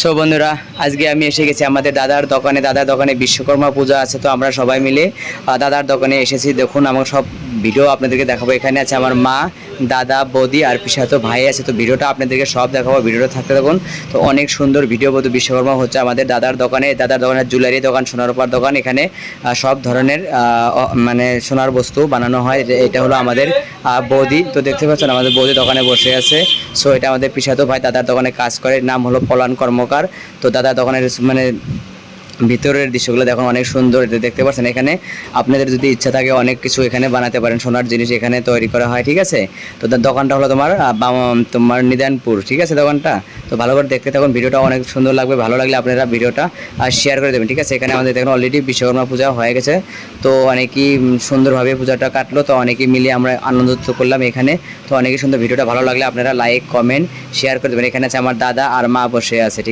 So বন্ধুরা, আজকে আমি এসে গেছি আমাদের দাদার দোকানে। দাদার দোকানে বিশ্বকর্মা পূজা আছে, তো আমরা সবাই মিলে দাদার দোকানে এসেছি। দেখুন, আমার সব ভিডিও আপনাদেরকে দেখাবো। এখানে আছে আমার মা, দাদা, বৌদি আর পিসাতো ভাই আছে। তো ভিডিওটা আপনাদেরকে সব দেখাবো, ভিডিওটা থাকতে দেখুন তো অনেক সুন্দর ভিডিও বধু বিশ্বকর্মা হচ্ছে আমাদের দাদার দোকানে। দাদার দোকানের জুয়েলারি দোকান, সোনার রূপার দোকান। এখানে সব ধরনের মানে সোনার বস্তু বানানো হয়। এটা- এটা হলো আমাদের বৌদি। তো দেখতে পাচ্ছেন আমাদের বৌদি দোকানে বসে আছে। সো এটা আমাদের পিসাতো ভাই দাদার দোকানে কাজ করে। নাম হলো পলান কর্মকার। তো দাদার দোকানের মানে ভিতরের দৃশ্যগুলো দেখুন, অনেক সুন্দর এটা দেখতে পাচ্ছেন। এখানে আপনাদের যদি ইচ্ছা থাকে অনেক কিছু এখানে বানাতে পারেন, সোনার জিনিস এখানে তৈরি করা হয়, ঠিক আছে? তো দোকানটা হলো তোমার তোমার নিদানপুর, ঠিক আছে দোকানটা? তো ভালো করে দেখতে থাকুন, ভিডিওটা অনেক সুন্দর লাগবে, ভালো লাগলে আপনারা ভিডিওটা শেয়ার করে দেবেন, ঠিক আছে? এখানে আমাদের দেখুন অলরেডি বিশ্বকর্মা পূজা হয়ে গেছে। তো অনেকেই সুন্দরভাবে পূজাটা কাটলো, তো অনেকেই মিলে আমরা আনন্দ করলাম এখানে। তো অনেকই সুন্দর ভিডিওটা ভালো লাগলে আপনারা লাইক কমেন্ট শেয়ার করে দেবেন। এখানে আছে আমার দাদা আর মা বসে আছে, ঠিক